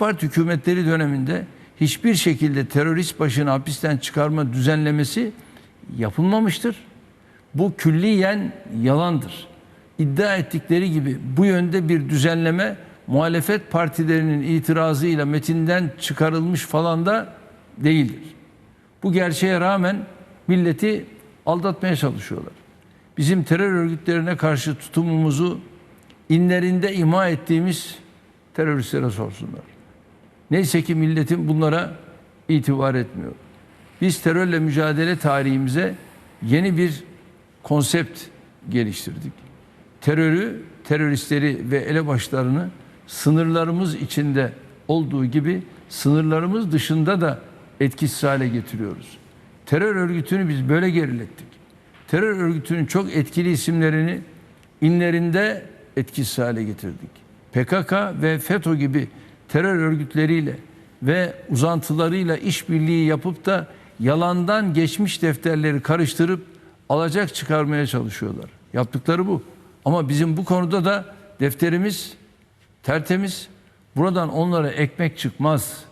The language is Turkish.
Parti hükümetleri döneminde hiçbir şekilde terörist başını hapisten çıkarma düzenlemesi yapılmamıştır. Bu külliyen yalandır. İddia ettikleri gibi bu yönde bir düzenleme muhalefet partilerinin itirazıyla metinden çıkarılmış falan da değildir. Bu gerçeğe rağmen milleti aldatmaya çalışıyorlar. Bizim terör örgütlerine karşı tutumumuzu inlerinde ima ettiğimiz teröristlere sorsunlar. Neyse ki milletin bunlara itibar etmiyor. Biz terörle mücadele tarihimize yeni bir konsept geliştirdik. Terörü, teröristleri ve elebaşlarını sınırlarımız içinde olduğu gibi sınırlarımız dışında da etkisiz hale getiriyoruz. Terör örgütünü biz böyle gerilettik. Terör örgütünün çok etkili isimlerini inlerinde etkisiz hale getirdik. PKK ve FETÖ gibi terör örgütleriyle ve uzantılarıyla işbirliği yapıp da yalandan geçmiş defterleri karıştırıp alacak çıkarmaya çalışıyorlar. Yaptıkları bu. Ama bizim bu konuda da defterimiz tertemiz. Buradan onlara ekmek çıkmaz.